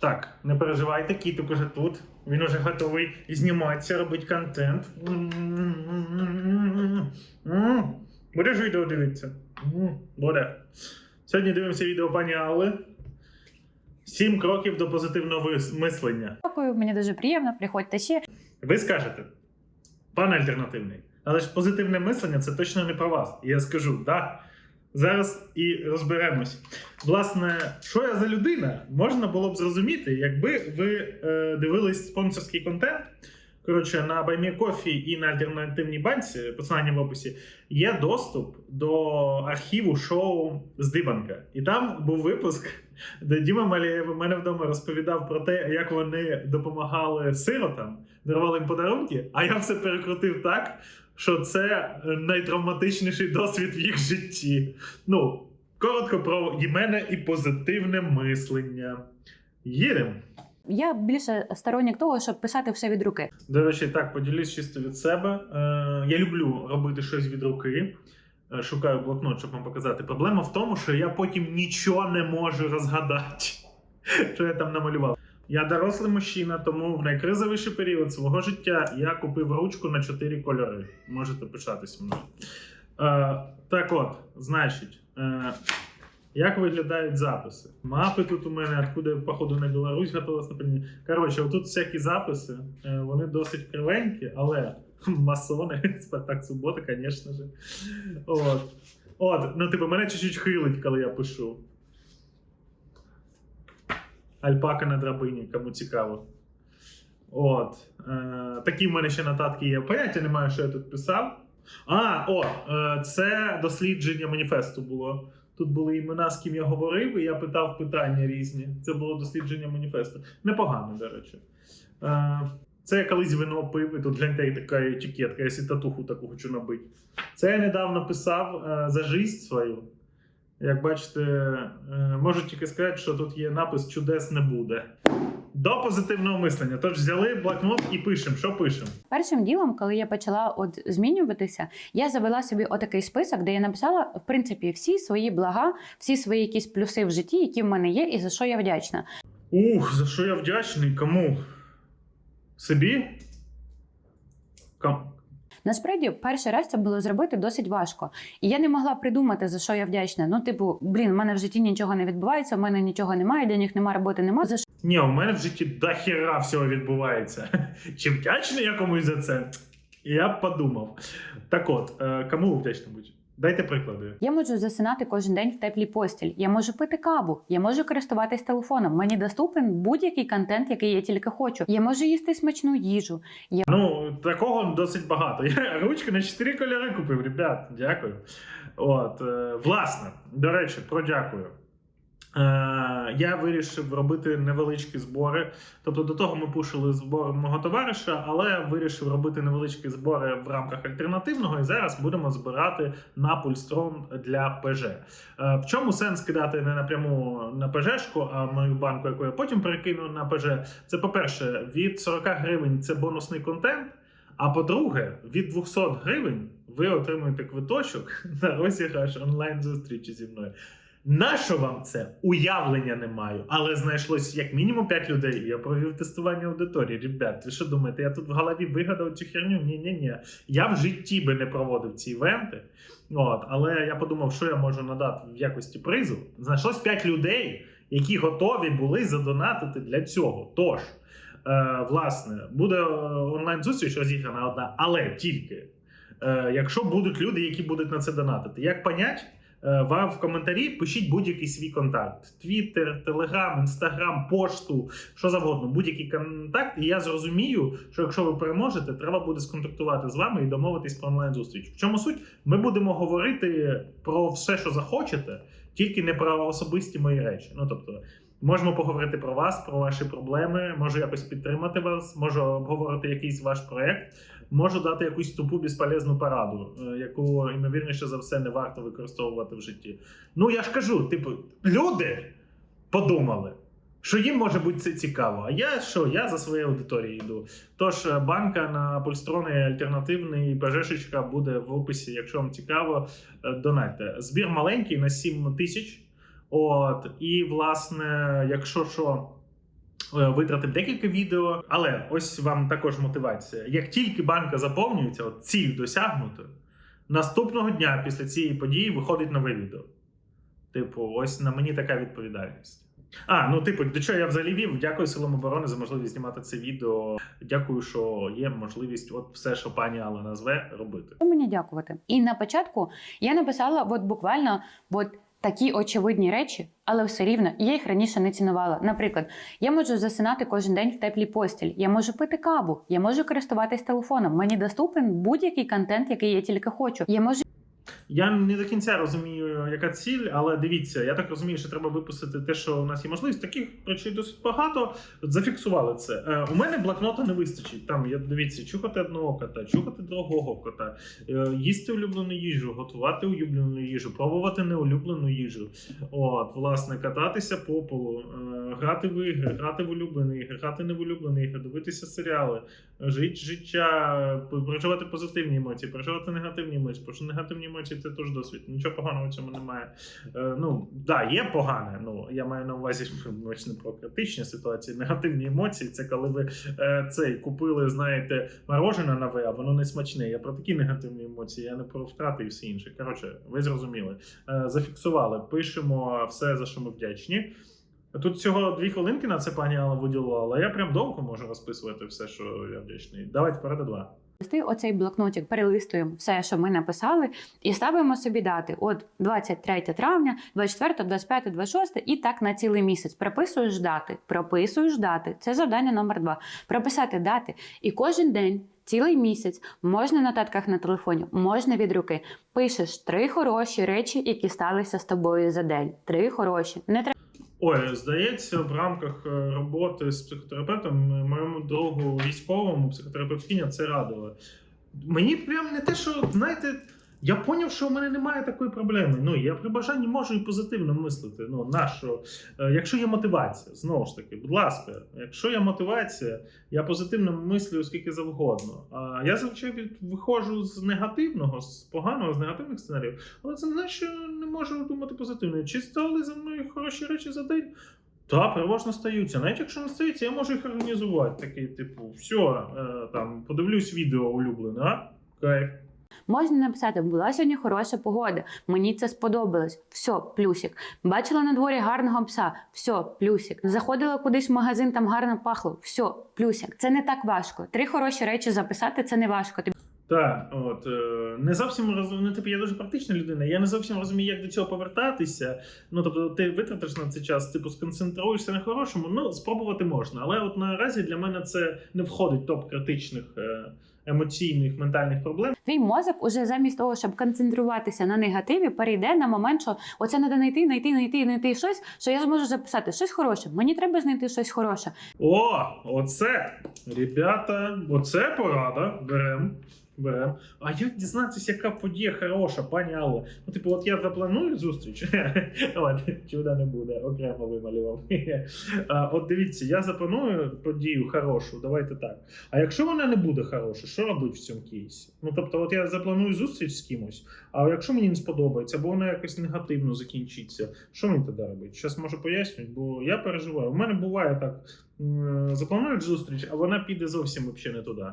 Так, не переживайте, кіток уже тут. Він уже готовий зніматися, робити контент. Будеш відео дивитися? Буде. Сьогодні дивимося відео пані Алли. Сім кроків до позитивного мислення. Дякую, мені дуже приємно. Приходьте ще. Ви скажете, пане альтернативний, але ж позитивне мислення це точно не про вас. І я скажу, да. Зараз і розберемось. Власне, що я за людина, можна було б зрозуміти, якби ви е, дивились спонсорський контент. Коротше, на BuyMeCoffee і на альтернативній банці, посилання в описі, є доступ до архіву шоу Здибанка. І там був випуск, де Діма Малєєв у мене вдома розповідав про те, як вони допомагали сиротам, дарували їм подарунки, а я все перекрутив так, що це найтравматичніший досвід в їх житті. Ну, коротко про мене і позитивне мислення. Їдемо. Я більше сторонник того, щоб писати все від руки. До речі, так, поділюсь чисто від себе. Е, я люблю робити щось від руки. Е, Шукаю блокнот, щоб вам показати. Проблема в тому, що я потім нічого не можу розгадати, що я там намалював. Я дорослий мужчина, тому в найкризовіший період свого життя я купив ручку на чотири кольори. Можете пишатися мною. Е, так от, значить, е, як виглядають записи? Мапи тут у мене, откуда, походу, на Білорусь готувалась напевно. Коротше, отут всякі записи, е, вони досить кривенькі, але масони, Спартак Субота, звісно ж. От. От, ну, типу, мене чуть-чуть хилить, коли я пишу. Альпака на драбині, кому цікаво. От. Е, такі в мене ще нотатки є. Поняття немає, що я тут писав. А, о, е, це дослідження маніфесту було. Тут були імена, з ким я говорив, і я питав питання різні. Це було дослідження маніфесту. Непогано, до речі. Е, це я колись вино пив, і тут гляньте така етикетка, я сі татуху таку хочу набити. Це я недавно писав е, за жизнь свою. Як бачите, е, можу тільки сказати, що тут є напис Чудес не буде. До позитивного мислення. Тож взяли блокнот і пишемо. Що пишемо? Першим ділом, коли я почала от змінюватися, я завела собі отакий список, де я написала в принципі всі свої блага, всі свої якісь плюси в житті, які в мене є, і за що я вдячна. Ух, за що я вдячний? Кому? Собі? Кам... Насправді, перший раз це було зробити досить важко, і я не могла придумати за що я вдячна. Ну, типу, блін, в мене в житті нічого не відбувається, в мене нічого немає, для них немає роботи, немає. За що Ні, у мене в житті дохера всього відбувається. Чи вдячний я комусь за це? Я б подумав. Так от, е, кому вдячна будь? Дайте приклади. я можу засинати кожен день в теплій постіль, я можу пити каву, я можу користуватись телефоном. Мені доступен будь-який контент, який я тільки хочу. Я можу їсти смачну їжу. Я Ну, такого досить багато. Я ручки на чотири кольори купив, ребят. Дякую. От, е, власне, до речі, про дякую. Е, я вирішив робити невеличкі збори. Тобто до того ми пушили збори мого товариша, але вирішив робити невеличкі збори в рамках альтернативного. І зараз будемо збирати на пульстрон для ПЖ. Е, в чому сенс кидати не напряму на ПЖшку, а мою банку, яку я потім перекину на ПЖ? Це по-перше, від 40 гривень це бонусний контент. А по-друге, від 200 гривень ви отримуєте квиточок на розіграш онлайн зустрічі зі мною. Нащо вам це? Уявлення не маю, але знайшлось як мінімум 5 людей. Я провів тестування аудиторії. Ребят, ви що думаєте, я тут в голові вигадав цю херню? Ні, ні, ні. Я в житті би не проводив ці івенти. От, але я подумав, що я можу надати в якості призу. Знайшлось 5 людей, які готові були задонатити для цього. Тож, е, власне, буде е, онлайн зустріч розіграна одна, але тільки е, якщо будуть люди, які будуть на це донатити. Як понять? Е, Вам в коментарі пишіть будь-який свій контакт: Твіттер, Телеграм, Інстаграм, пошту, що завгодно, будь-який контакт. І я зрозумію, що якщо ви переможете, треба буде сконтактувати з вами і домовитись про онлайн зустріч. В чому суть? Ми будемо говорити про все, що захочете, тільки не про особисті мої речі. Ну тобто. Можемо поговорити про вас, про ваші проблеми, можу якось підтримати вас, можу обговорити якийсь ваш проект, можу дати якусь тупу безполезну пораду, е, яку ймовірніше за все не варто використовувати в житті. Ну я ж кажу, типу, люди подумали, що їм може бути це цікаво. А я що? Я за своєю аудиторією йду. Тож е, банка на пульстрони альтернативний ПЖшечка буде в описі, якщо вам цікаво, е, донайте. Збір маленький на 7 тисяч. От, і власне, якщо що, е, витратив декілька відео. Але ось вам також мотивація. Як тільки банка заповнюється, от ціль досягнута, наступного дня після цієї події виходить нове відео. Типу, ось на мені така відповідальність. А, ну типу, до чого я взагалі вів? Дякую силам оборони за можливість знімати це відео. Дякую, що є можливість, от все, що пані Алла назве, робити. Мені дякувати? І на початку я написала от буквально от такі очевидні речі, але все рівно я їх раніше не цінувала. Наприклад, я можу засинати кожен день в теплій постіль, я можу пити каву, я можу користуватись телефоном. Мені доступен будь-який контент, який я тільки хочу. Я можу Я не до кінця розумію, яка ціль, але дивіться, я так розумію, що треба випустити те, що у нас є можливість. Таких речей досить багато. Зафіксували це. Е, у мене блокнота не вистачить. Там я дивіться, чухати одного кота, чухати другого кота, е, їсти улюблену їжу, готувати улюблену їжу, пробувати неулюблену їжу. От, власне, кататися по полу, е, грати в ігри, грати в улюблені ігри, грати не в улюблені ігри, дивитися серіали, жити життя, переживати позитивні емоції, переживати негативні емоції, що негативні емоції це теж досвід. Нічого поганого в цьому немає. Е, ну, да, є погане. Ну, я маю на увазі не про критичні ситуації. Негативні емоції це коли ви е, цей купили, знаєте, морожене нове, а воно не смачне. Я про такі негативні емоції, я не про втрати і все інше. Коротше, ви зрозуміли. Е, зафіксували, пишемо все, за що ми вдячні. Тут всього дві хвилинки на це пані Алла виділила, але я прям довго можу розписувати все, що я вдячний. Давайте перед два. Вести оцей блокнотик, перелистуємо все, що ми написали, і ставимо собі дати. От 23 травня, 24, 25, 26 і так на цілий місяць. Прописуєш дати, прописуєш дати. Це завдання номер два. Прописати дати. І кожен день. Цілий місяць можна на татках на телефоні, можна від руки. Пишеш три хороші речі, які сталися з тобою за день. Три хороші. Не треба Ой, здається, в рамках е, роботи з психотерапевтом е, моєму другу військовому психотерапевтиня це радила. Мені прям не те, що знаєте, я поняв, що у мене немає такої проблеми. Ну я при бажанні можу і позитивно мислити. Ну на що? Е, якщо є мотивація, знову ж таки, будь ласка, якщо є мотивація, я позитивно мислю скільки завгодно. А я зазвичай виходжу з негативного, з поганого, з негативних сценаріїв. Але це не значить, що можу думати позитивно. Чи стали за мною хороші речі за день? Та, переважно стаються. Навіть якщо не стаються, я можу їх організувати. Такий, типу, все, е, там, подивлюсь відео улюблене, а? Кайф. Можна написати, була сьогодні хороша погода, мені це сподобалось. Все, плюсик. Бачила на дворі гарного пса, все, плюсик. Заходила кудись в магазин, там гарно пахло, все, плюсик. Це не так важко. Три хороші речі записати це не важко. Так, от е, не зовсім розумію. Ну, типу, я дуже практична людина. Я не зовсім розумію, як до цього повертатися. Ну, тобто, ти витратиш на цей час, типу, сконцентруєшся на хорошому. Ну, спробувати можна. Але от наразі для мене це не входить в топ критичних е, емоційних ментальних проблем. Твій мозок уже замість того, щоб концентруватися на негативі, перейде на момент, що оце треба знайти, знайти, знайти, знайти щось, що я зможу записати щось хороше. Мені треба знайти щось хороше. О, оце, ребята, оце порада. Берем. Берем. А як дізнатися, яка подія хороша, пані Алла? Ну, типу, от я запланую зустріч. Чуда не буде, окремо вималював. От дивіться, я запланую подію хорошу, давайте так. А якщо вона не буде хороша, що робити в цьому кейсі? Ну тобто, от я запланую зустріч з кимось, а якщо мені не сподобається, або вона якось негативно закінчиться, що мені тоді робити? Зараз можу пояснювати, бо я переживаю. У мене буває так: запланують зустріч, а вона піде зовсім взагалі не туди.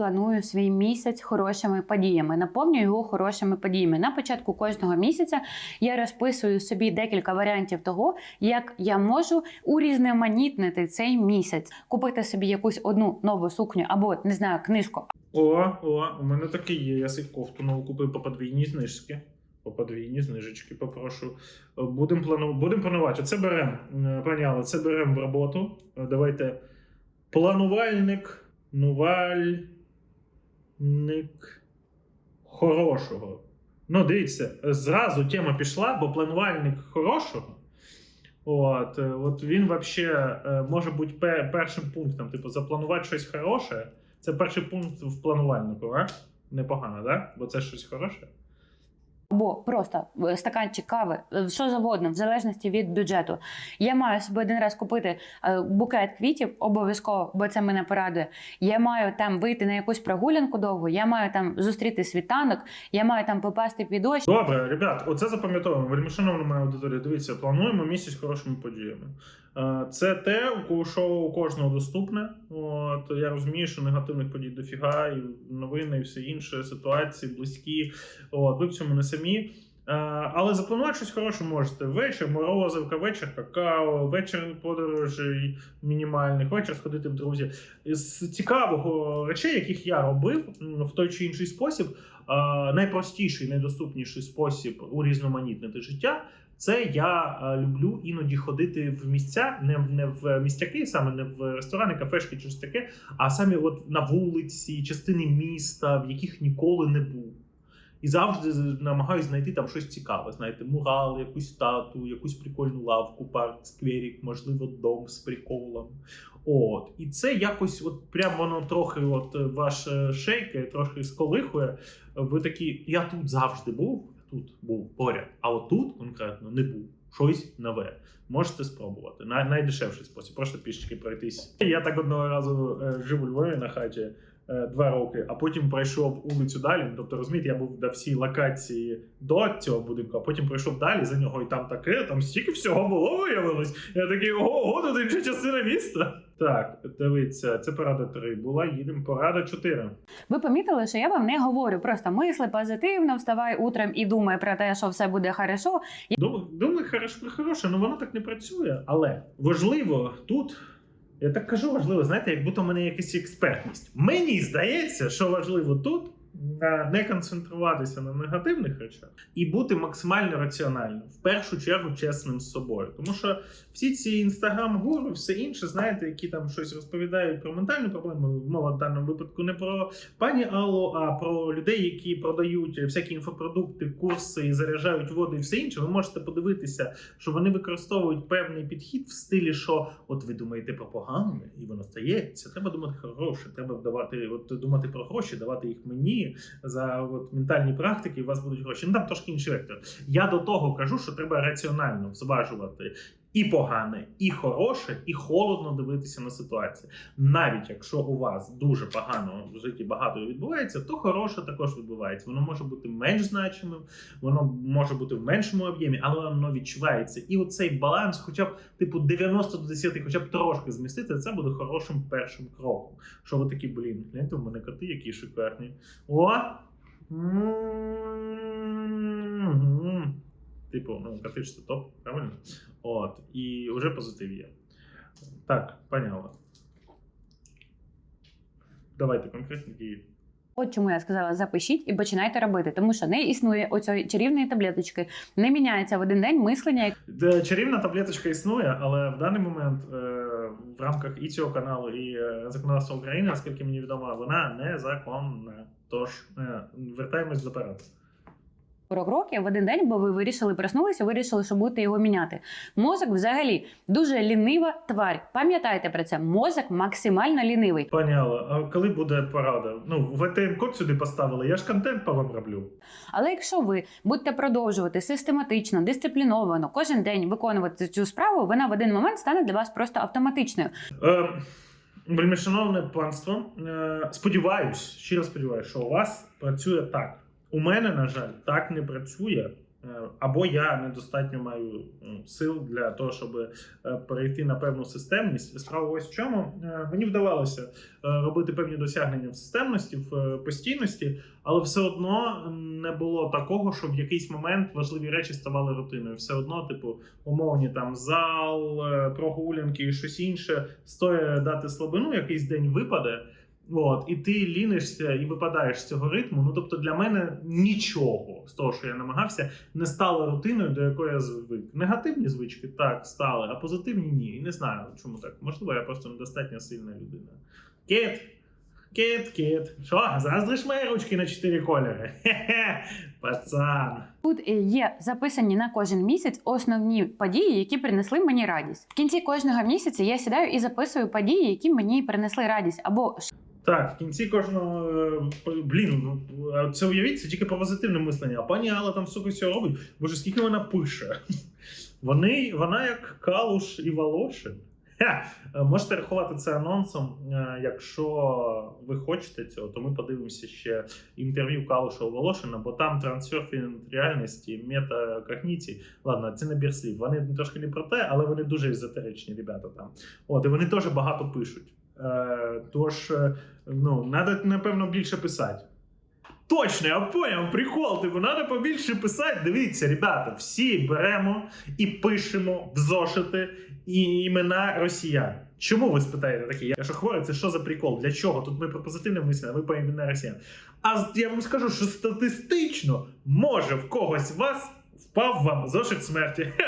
Планую свій місяць хорошими подіями, наповнюю його хорошими подіями. На початку кожного місяця я розписую собі декілька варіантів того, як я можу урізноманітнити цей місяць, купити собі якусь одну нову сукню або не знаю книжку. О, о, у мене таке є. Я собі кофту нову купив по подвійній знижці. По подвійній знижечки попрошу. Будемо плану... Будем планувати. Це беремо, пані Алла, це беремо в роботу. Е, Давайте. Планувальник, нувальник хорошого. Ну, дивіться, зразу тема пішла, бо планувальник хорошого. От, е, от він взагалі може бути першим пунктом. Типу, запланувати щось хороше. Це перший пункт в планувальнику, а? Непогано, да? Бо це щось хороше. Або просто е, стаканчик кави, е, що завгодно, в залежності від бюджету. Я маю собі один раз купити е, букет квітів обов'язково, бо це мене порадує. Я маю там вийти на якусь прогулянку довгу, я маю там зустріти світанок, я маю там попасти під дощ. Добре, ребят, оце запам'ятовуємо. Вельми шановна моя аудиторія. Дивіться, плануємо місяць хорошими подіями. Е, Це те, у кого що у кожного доступне. От я розумію, що негативних подій дофіга, і новини, і все інше, ситуації близькі. От ви в цьому не самі. Е, Але запланувати щось хороше можете. Вечір морозивка, вечір какао, вечір подорожей мінімальних, вечір сходити в друзі. З цікавого речей, яких я робив в той чи інший спосіб, е, найпростіший, найдоступніший спосіб урізноманітнити життя. Це я е, люблю іноді ходити в місця, не, не в містяки, саме не в ресторани, кафешки щось таке, а самі от на вулиці, частини міста, в яких ніколи не був. І завжди намагаюся знайти там щось цікаве. Знаєте, мурал, якусь статую, якусь прикольну лавку, парк, скверік, можливо, дом з приколом. От. І це якось, от прям воно трохи от ваш е, шейкає, трохи сколихує. Ви такі, я тут завжди був, тут був поряд, а от тут конкретно не був. Щось нове. Можете спробувати. Най- найдешевший спосіб, просто пішки пройтись. Я так одного разу е, жив Львові на хаті два роки, а потім пройшов вулицю далі. Тобто, розумієте, я був на всій локації до цього будинку, а потім пройшов далі за нього, і там таке, там стільки всього було виявилось. Я такий, ого, тут інша частина міста. Так, дивіться, це порада 3 була, їдемо порада 4. Ви помітили, що я вам не говорю, просто мисли позитивно, вставай утром і думай про те, що все буде хорошо. Думаю, думаю, хороше, хороше, але воно так не працює. Але важливо тут. Я так кажу важливо, знаєте, як будто в мене якась експертність. Мені здається, що важливо тут не концентруватися на негативних речах і бути максимально раціональним, в першу чергу чесним з собою. Тому що всі ці інстаграм-гуру, все інше, знаєте, які там щось розповідають про ментальні проблеми, мова в даному випадку не про пані Аллу, а про людей, які продають всякі інфопродукти, курси заряджають воду і все інше. Ви можете подивитися, що вони використовують певний підхід в стилі, що от ви думаєте про погане, і воно стається. Треба думати хороше, треба давати, от думати про гроші, давати їх мені за от ментальні практики. і У вас будуть гроші. Ну там трошки інший вектор. Я до того кажу, що треба раціонально зважувати. І погане, і хороше, і холодно дивитися на ситуацію. Навіть якщо у вас дуже погано в житті багато відбувається, то хороше також відбувається. Воно може бути менш значимим, воно може бути в меншому об'ємі, але воно відчувається. І оцей баланс, хоча б типу 90 до 10, хоча б трошки змістити, це буде хорошим першим кроком. Що ви такі, блін, гляньте, у мене коти, які шикарні. О! М-м-м. Типу, ну, коти топ, правильно? От, і вже позитив є. Так, поняла. Давайте конкретні дії. От чому я сказала, запишіть і починайте робити, тому що не існує оцієї чарівної таблеточки, не міняється в один день мислення, Де Чарівна таблеточка існує, але в даний момент е, в рамках і цього каналу, і е, законодавства України, наскільки мені відомо, вона незаконна. Тож е, вертаємось до перед. 40 років в один день, бо ви вирішили проснулися, вирішили, що будете його міняти. Мозок взагалі дуже лінива тварь. Пам'ятайте про це. Мозок максимально лінивий. Пані Алла, а коли буде порада? Ну, в АТМ код сюди поставили, я ж контент по вам роблю. Але якщо ви будете продовжувати систематично, дисципліновано кожен день виконувати цю справу, вона в один момент стане для вас просто автоматичною. Е, Вельми шановне панство, е, сподіваюсь, щиро сподіваюсь, що у вас працює так. У мене, на жаль, так не працює. Е, Або я недостатньо маю сил для того, щоб е, перейти на певну системність. Справа ось в чому Е, мені вдавалося робити певні досягнення в системності, в постійності, але все одно не було такого, що в якийсь момент важливі речі ставали рутиною. Все одно, типу, умовні там зал, прогулянки і щось інше, стоїть дати слабину, якийсь день випаде. От, і ти лінишся і випадаєш з цього ритму. Ну тобто для мене нічого з того, що я намагався, не стало рутиною, до якої я звик. Негативні звички так стали, а позитивні ні. І не знаю, чому так. Можливо, я просто недостатньо сильна людина. Кіт, кіт, кіт. Що? Заздриш мої ручки на чотири кольори? Хе-хе, пацан. Тут є записані на кожен місяць основні події, які принесли мені радість. В кінці кожного місяця я сідаю і записую події, які мені принесли радість, або Так, в кінці кожного е, блін, ну, це уявіть, це тільки про позитивне мислення. А пані Алла там сука все робить. Боже, скільки вона пише. Вони, вона як Калуш і Волошин. Ха! Можете рахувати це анонсом. Е, Якщо ви хочете цього, то ми подивимося ще інтерв'ю Калуша Волошина, бо там трансерфінг реальності, метакогніції. Ладно, це набір слів. Вони трошки не про те, але вони дуже езотеричні ребята там. От, і вони теж багато пишуть. Е, тож, е, ну, треба, напевно, більше писати. Точно, я поняв, прикол, типу, треба побільше писати. Дивіться, ребята, всі беремо і пишемо в зошити імена росіян. Чому ви спитаєте такі? Я що хворий, це що за прикол? Для чого? Тут ми про позитивне мислення, а ви про імена росіян. А я вам скажу, що статистично може в когось вас впав вам зошит смерті.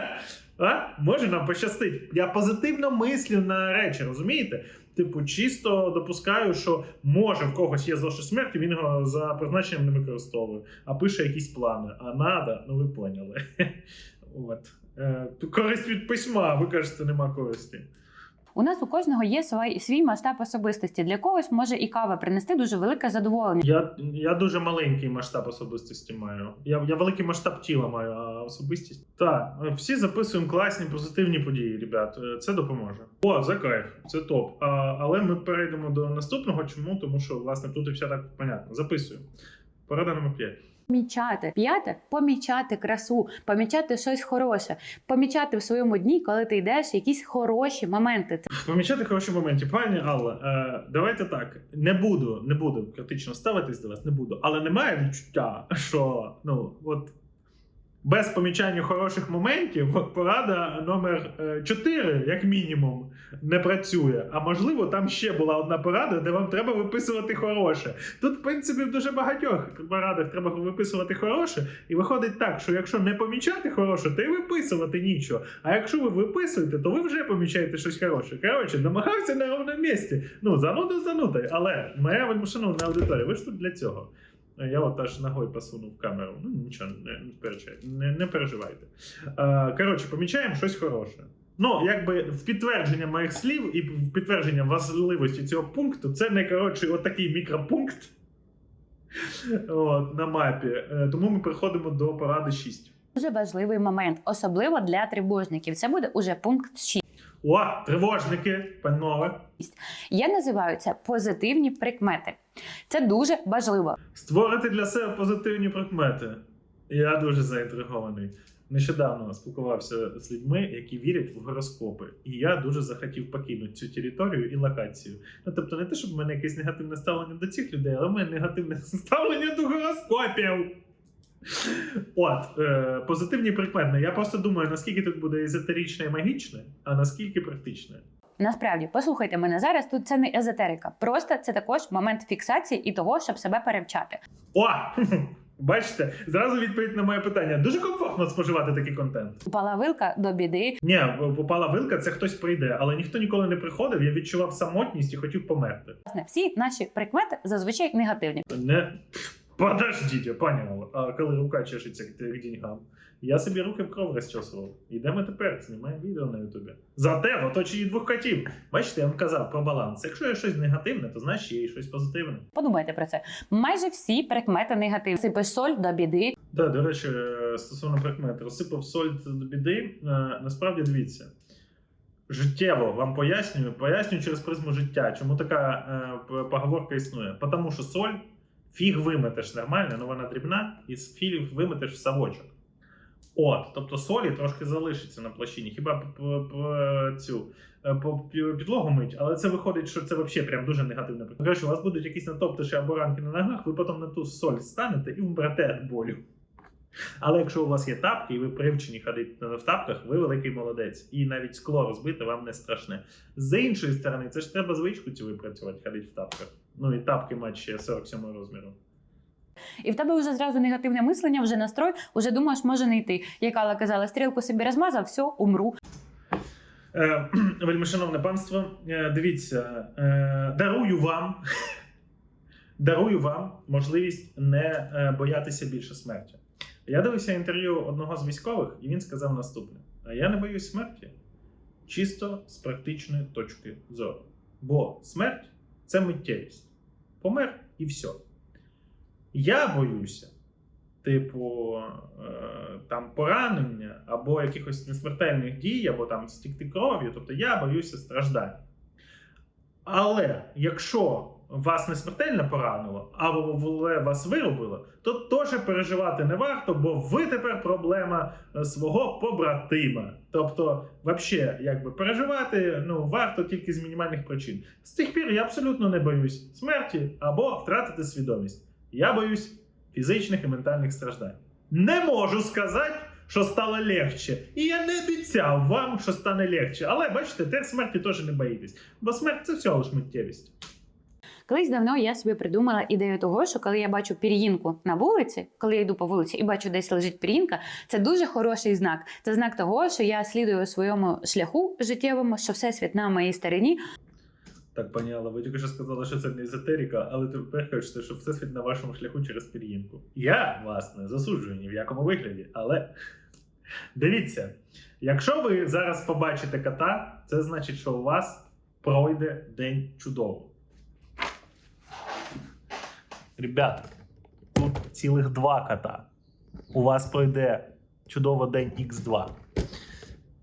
А? Може нам пощастить. Я позитивно мислю на речі, розумієте? Типу, чисто допускаю, що може в когось є зошит смерті, він його за призначенням не використовує, а пише якісь плани. А надо, ну ви поняли. От. Е, користь від письма, ви кажете, нема користі. У нас у кожного є свій, свій масштаб особистості. Для когось може і кава принести дуже велике задоволення. Я, я дуже маленький масштаб особистості маю. Я, я великий масштаб тіла маю, а особистість. Так, е, всі записуємо класні позитивні події, ребят. Е, Це допоможе. О, за кайф, це топ. А, але ми перейдемо до наступного. Чому? Тому що власне тут і все так понятно. Записуємо. Порада номер 5. Помічати п'яте помічати красу, помічати щось хороше, помічати в своєму дні, коли ти йдеш, якісь хороші моменти. Помічати хороші моменти. Пані Алла, е, давайте так. Не буду, не буду критично ставитись до вас, не буду. Але немає відчуття, що ну от. Без помічання хороших моментів порада номер 4, як мінімум, не працює. А можливо, там ще була одна порада, де вам треба виписувати хороше. Тут, в принципі, в дуже багатьох порадах треба виписувати хороше, і виходить так, що якщо не помічати хороше, то й виписувати нічого. А якщо ви виписуєте, то ви вже помічаєте щось хороше. Коротше, намагався на ровному місці. Ну, зануда занудою. Але моя вельмишановна аудиторія, ви ж тут для цього. Я от аж ногою посунув камеру. Ну нічого, не, не, не, переживайте. Е, коротше, помічаємо щось хороше. Ну, якби в підтвердження моїх слів і в підтвердження важливості цього пункту, це не коротше отакий мікропункт от, на мапі. Е, тому ми приходимо до поради 6. дуже важливий момент, особливо для тривожників. Це буде уже пункт 6. О, тривожники, панове. Я називаю це позитивні прикмети. Це дуже важливо. Створити для себе позитивні прикмети. Я дуже заінтригований. Нещодавно спілкувався з людьми, які вірять в гороскопи, і я дуже захотів покинути цю територію і локацію. Ну тобто, не те, щоб в мене якесь негативне ставлення до цих людей, але в мене негативне ставлення до гороскопів. От, е, позитивні прикмети. Я просто думаю, наскільки тут буде езотеричне і магічне, а наскільки практичне. Насправді, послухайте мене зараз. Тут це не езотерика, просто це також момент фіксації і того, щоб себе перевчати. О! Бачите, зразу відповідь на моє питання. Дуже комфортно споживати такий контент. Упала вилка до біди. Ні, попала вилка, це хтось прийде, але ніхто ніколи не приходив. Я відчував самотність і хотів померти. Власне, всі наші прикмети зазвичай негативні. Не подождіть, пані а коли рука чешеться к деньгам. Я собі руки в кров розчесував. Йдемо тепер, знімаємо відео на Ютубі. Зате в оточенні двох котів. Бачите, я вам казав про баланс. Якщо є щось негативне, то значить є і щось позитивне. Подумайте про це. Майже всі прикмети негативні. Сипеш соль до біди. Да, до речі, е, стосовно прикмет, розсипав соль до біди. Е, Насправді дивіться. Життєво вам пояснюю, пояснюю через призму життя, чому така е, поговорка існує. Тому що соль фіг виметеш нормально, ну вона дрібна, і фіг виметеш в совочок. От, тобто солі трошки залишиться на площині. Хіба цю е, підлогу мить, але це виходить, що це взагалі прям дуже негативно. Коротше, у вас будуть якісь натоптиші або ранки на ногах, ви потім на ту соль станете і вмрете від болю. Але якщо у вас є тапки і ви привчені ходити в тапках, ви великий молодець. І навіть скло розбите вам не страшне. З іншої сторони, це ж треба звичку цю випрацювати, ходити в тапках. Ну і тапки ще 47 розміру. І в тебе вже зразу негативне мислення, вже настрой, вже думаєш, може не йти. Як Алла казала, стрілку собі розмазав, все, умру. Е, Вельмишановне панство, е, дивіться, е, дарую вам, дарую вам можливість не е, боятися більше смерті. Я дивився інтерв'ю одного з військових, і він сказав наступне: я не боюсь смерті чисто з практичної точки зору. Бо смерть це миттєвість. Помер і все. Я боюся типу е, там поранення, або якихось несмертельних дій, або там стікти кров'ю, тобто я боюся страждань. Але якщо вас не смертельно поранило, або вас виробило, то теж переживати не варто, бо ви тепер проблема е, свого побратима. Тобто, взагалі, якби переживати ну, варто тільки з мінімальних причин. З тих пір я абсолютно не боюсь смерті або втратити свідомість. Я боюсь фізичних і ментальних страждань. Не можу сказати, що стало легче. І я не обіцяв вам, що стане легче. Але бачите, тепер смерті теж не боїтесь. Бо смерть це всього лиш миттєвість. Колись давно я собі придумала ідею того, що коли я бачу пір'їнку на вулиці, коли я йду по вулиці і бачу, десь лежить пір'їнка, це дуже хороший знак. Це знак того, що я слідую своєму шляху життєвому, що всесвіт на моїй стороні. Так, пані Алла, ви тільки що сказали, що це не езотерика, але тепер кажете, що всесвіт на вашому шляху через пір'їнку. Я вас не засуджую ні в якому вигляді, але дивіться, якщо ви зараз побачите кота, це значить, що у вас пройде день чудово. Ребята, тут цілих два кота. У вас пройде чудово день Х2.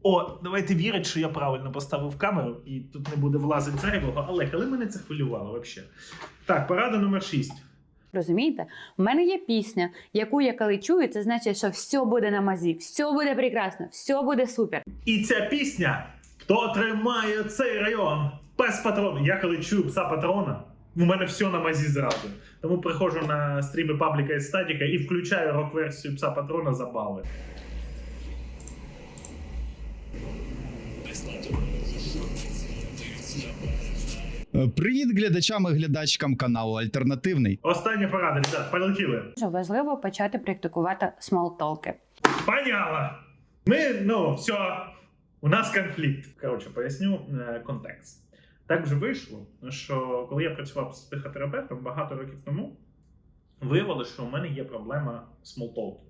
О, давайте вірити, що я правильно поставив камеру, і тут не буде влазити зайвого, але коли мене це хвилювало взагалі. Так, порада номер 6. Розумієте? У мене є пісня, яку я коли чую, це значить, що все буде на мазі, все буде прекрасно, все буде супер. І ця пісня Хто тримає цей район? Пес патрон. Я коли чую пса патрона, у мене все на мазі зразу. Тому приходжу на стріми пабліка і статіка і включаю рок-версію пса патрона забави. Привіт глядачам і глядачкам каналу Альтернативний. Остання порада, ребят, полетіли. Дуже важливо почати практикувати смолтолки. Поняла. Ми, ну, все, у нас конфлікт. Коротше, поясню е, контекст. Так вже вийшло, що коли я працював з психотерапевтом багато років тому, виявилося, що у мене є проблема смолтолку.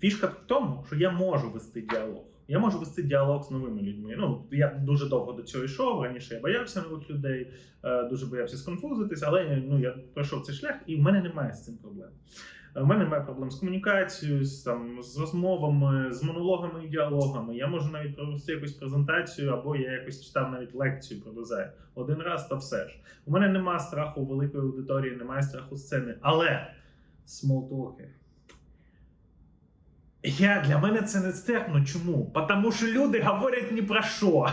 Фішка в тому, що я можу вести діалог. Я можу вести діалог з новими людьми. Ну, я дуже довго до цього йшов. Раніше я боявся нових людей, е, дуже боявся сконфузитись, але ну, я пройшов цей шлях, і в мене немає з цим проблем. У мене немає проблем з комунікацією, з, там, з розмовами, з монологами і діалогами. Я можу навіть провести якусь презентацію, або я якось читав навіть лекцію про дизайн. Один раз та все ж. У мене немає страху великої аудиторії, немає страху сцени. Але смолтоки. Я для мене це не стерпно. Чому? Тому що люди говорять ні про що.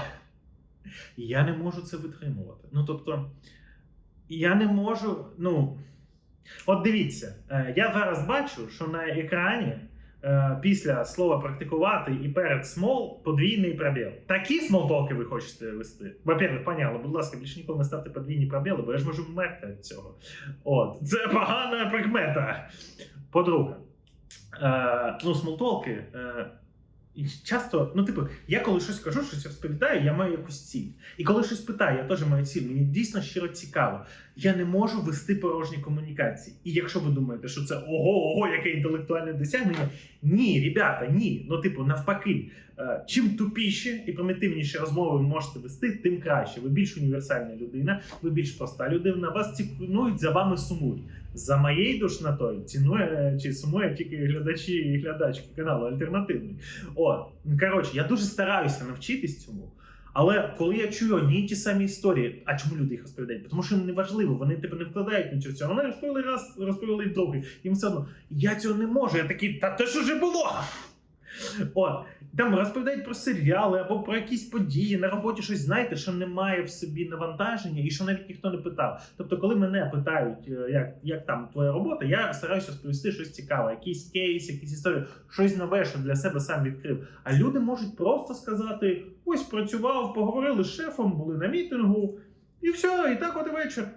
Я не можу це витримувати. Ну тобто, я не можу. Ну. От дивіться, е, я зараз бачу, що на екрані е, після слова практикувати і перед смол подвійний пробіл. Такі смолтолки ви хочете вести. Во-первых, поняла, будь ласка, більше ніколи не ставте подвійні пробіли, бо я ж можу вмерти від цього. От, це погана прикмета. По-друге, е, ну, смолтолки. І часто, ну, типу, я коли щось кажу, щось розповідаю, я маю якусь ціль. І коли щось питаю, я теж маю ціль. Мені дійсно щиро цікаво. Я не можу вести порожні комунікації. І якщо ви думаєте, що це ого, ого, яке інтелектуальне досягнення, ні, ребята, ні. Ну, типу, навпаки, Е, чим тупіші і примітивніші розмови ви можете вести, тим краще. Ви більш універсальна людина, ви більш проста людина. Вас цінують, за вами сумують. За моєю душнотою цінує чи сумує тільки глядачі і глядачки каналу альтернативний. От коротше, я дуже стараюся навчитись цьому. Але коли я чую одні ті самі історії, а чому люди їх розповідають? Тому що не важливо, вони тебе не вкладають нічого. цього. Вони розповіли раз, розповіли другий. Їм все одно я цього не можу. Я такий, та те ж уже було. От, там розповідають про серіали або про якісь події на роботі, щось знаєте, що немає в собі навантаження і що навіть ніхто не питав. Тобто, коли мене питають, е, як, як там твоя робота, я стараюся розповісти щось цікаве, якийсь кейс, якісь історії, щось нове, що для себе сам відкрив. А люди можуть просто сказати: ось працював, поговорили з шефом, були на мітингу, і все, і так от і вечір.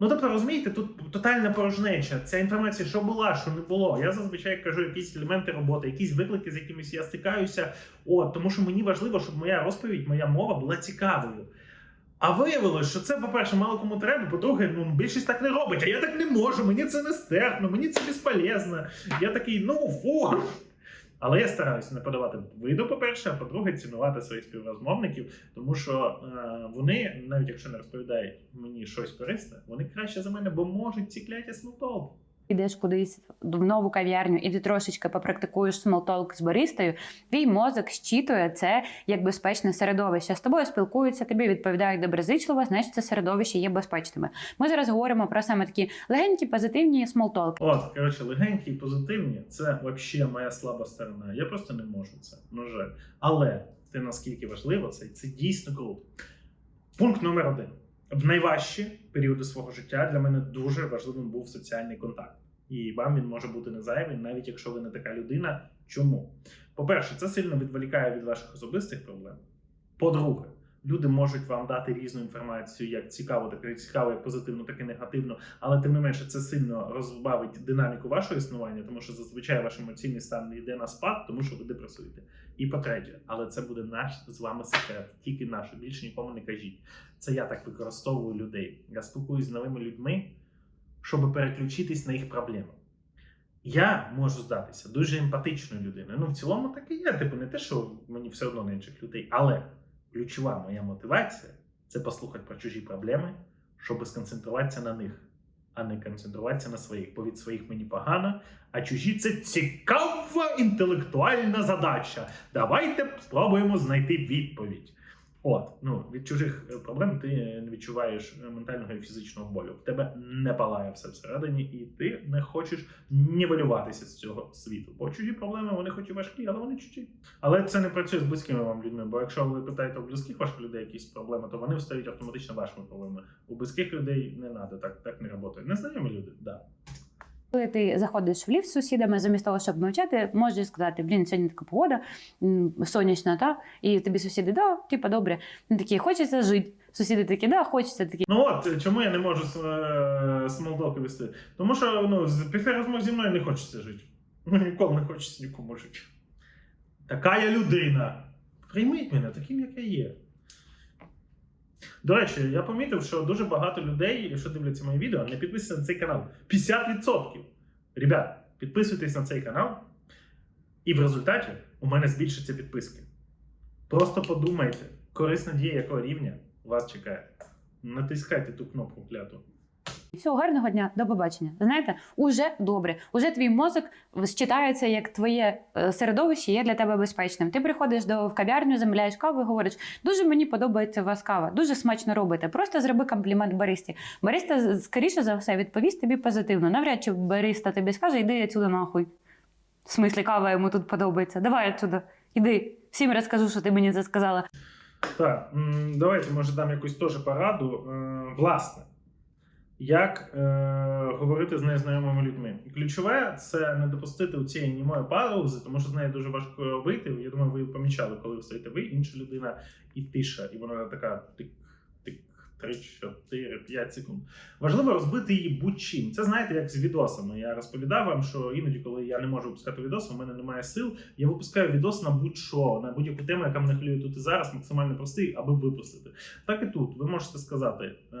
Ну, тобто, розумієте, тут тотальна порожнеча. Ця інформація, що була, що не було. Я зазвичай кажу якісь елементи роботи, якісь виклики, з якимись я стикаюся. От, тому що мені важливо, щоб моя розповідь, моя мова була цікавою. А виявилось, що це, по-перше, мало кому треба, по-друге, ну більшість так не робить, а я так не можу, мені це не стерпно, мені це безполезно. Я такий, ну фу. Але я стараюся не подавати виду, по-перше, а по-друге, цінувати своїх співрозмовників, тому що е, вони, навіть якщо не розповідають мені щось корисне, вони краще за мене, бо можуть ці кляті смолтолки. Йдеш кудись в нову кав'ярню, і ти трошечки попрактикуєш смолтолк з баристою, твій мозок щитує це як безпечне середовище. З тобою спілкуються, тобі відповідають доброзичливо, значить це середовище є безпечними. Ми зараз говоримо про саме такі легенькі, позитивні смолтолки. От, коротше, легенькі і позитивні це взагалі моя слаба сторона. Я просто не можу це. На жаль. Але те наскільки важливо це, це дійсно круто. Пункт номер один. В найважчі періоди свого життя для мене дуже важливим був соціальний контакт. І вам він може бути не зайвий, навіть якщо ви не така людина. Чому? По-перше, це сильно відволікає від ваших особистих проблем. По-друге, люди можуть вам дати різну інформацію, як цікаво, так і цікаво, як позитивно, так і негативно. Але тим не менше, це сильно розбавить динаміку вашого існування, тому що зазвичай ваш емоційний стан не йде на спад, тому що ви депресуєте. І по-третє, але це буде наш з вами секрет, тільки наш, більше нікому не кажіть. Це я так використовую людей. Я спілкуюсь з новими людьми, щоб переключитись на їх проблеми. Я можу здатися дуже емпатичною людиною. Ну, в цілому так і є. Типу, не те, що мені все одно на інших людей, але ключова моя мотивація це послухати про чужі проблеми, щоб сконцентруватися на них, а не концентруватися на своїх. Бо від своїх мені погано, а чужі це цікава інтелектуальна задача. Давайте спробуємо знайти відповідь. От, ну від чужих е, проблем ти не відчуваєш е, ментального і фізичного болю. В тебе не палає все всередині, і ти не хочеш нівелюватися з цього світу. Бо чужі проблеми вони хоч і важкі, але вони чужі. Але це не працює з близькими вам людьми. Бо якщо ви питаєте у близьких ваших людей якісь проблеми, то вони встають автоматично вашими проблемами. У близьких людей не треба, так, так не працює. Незнайомі люди, да. Коли ти заходиш в ліфт з сусідами, замість того, щоб мовчати, можеш сказати: блін, сьогодні така погода, сонячна, та і тобі сусіди, да, типа добре. Вони такі, хочеться жити. Сусіди такі, да, хочеться такі. Ну от чому я не можу е, смолтоки вести? Тому що ну, після розмов зі мною не хочеться жити. Ну, ніколи не хочеться нікому жити. Така я людина. Прийміть мене таким, як я є. До речі, я помітив, що дуже багато людей, що дивляться мої відео, не підписуються на цей канал. 50%. Ребят, підписуйтесь на цей канал, і в результаті у мене збільшаться підписки. Просто подумайте, корисна дія якого рівня вас чекає. Натискайте ту кнопку кляту. Всього гарного дня, до побачення. Знаєте, уже добре. Уже твій мозок считається як твоє е, середовище є для тебе безпечним. Ти приходиш до в кав'ярню, замовляєш каву і говориш: дуже мені подобається у вас кава, дуже смачно робите. Просто зроби комплімент баристі. Бариста скоріше за все відповість тобі позитивно. Навряд чи бариста тобі скаже, йди отсюди нахуй. В смислі, кава йому тут подобається. Давай отсюди, іди. Всім розкажу, що ти мені це сказала. Так, давайте може дам якусь теж пораду. Е, Власне, як е, говорити з незнайомими людьми. І ключове це не допустити у цієї німої паузи, тому що з нею дуже важко вийти. Я думаю, ви помічали, коли стоїте ви інша людина і тиша, і вона така ти 3-4-5 секунд. Важливо розбити її будь-чим. Це знаєте, як з відосами. Я розповідав вам, що іноді, коли я не можу випускати відос, у мене немає сил. Я випускаю відос на будь-що, на будь-яку тему, яка мене хвилює тут і зараз, максимально простий, аби випустити. Так і тут ви можете сказати е,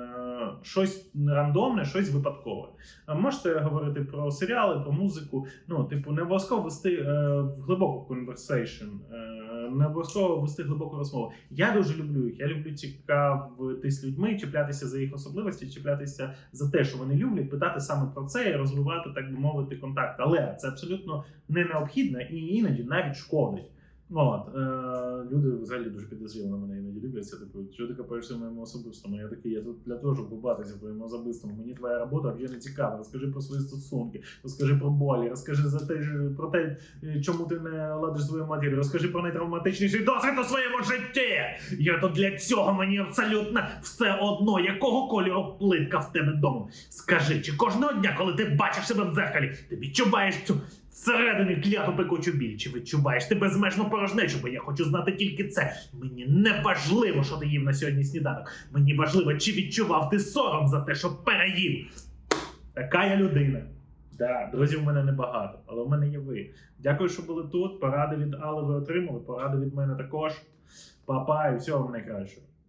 щось рандомне, щось випадкове. Е, можете говорити про серіали, про музику. Ну, типу, не обов'язково вести е, в глибоку конверсейшн. Е, не обов'язково вести глибоку розмову. Я дуже люблю їх. Я люблю цікавитись людьми, чіплятися за їх особливості, чіплятися за те, що вони люблять, питати саме про це і розвивати, так би мовити, контакт. Але це абсолютно не необхідно і іноді навіть шкодить. От, е, люди взагалі дуже підозріло на мене іноді дивляться. Типу, що ти копаєшся моєму особистому? Я такий, я тут для того, щоб побатися в твоєму особистому. Мені твоя робота вже не цікава. Розкажи про свої стосунки, розкажи про болі, розкажи за те, про те, е, чому ти не ладиш свою матір, розкажи про найтравматичніший досвід у своєму житті. Я тут для цього мені абсолютно все одно, якого кольору плитка в тебе вдома. Скажи, чи кожного дня, коли ти бачиш себе в дзеркалі, ти відчуваєш цю всередині кляту пекучу біль, чи відчуваєш ти безмежну порожнечу, бо я хочу знати тільки це. Мені не важливо, що ти їв на сьогодні сніданок. Мені важливо, чи відчував ти сором за те, що переїв. Така я людина. Да, друзів у мене небагато, але у мене є ви. Дякую, що були тут. Поради від Алли ви отримали, поради від мене також. Па-па і всього найкращого.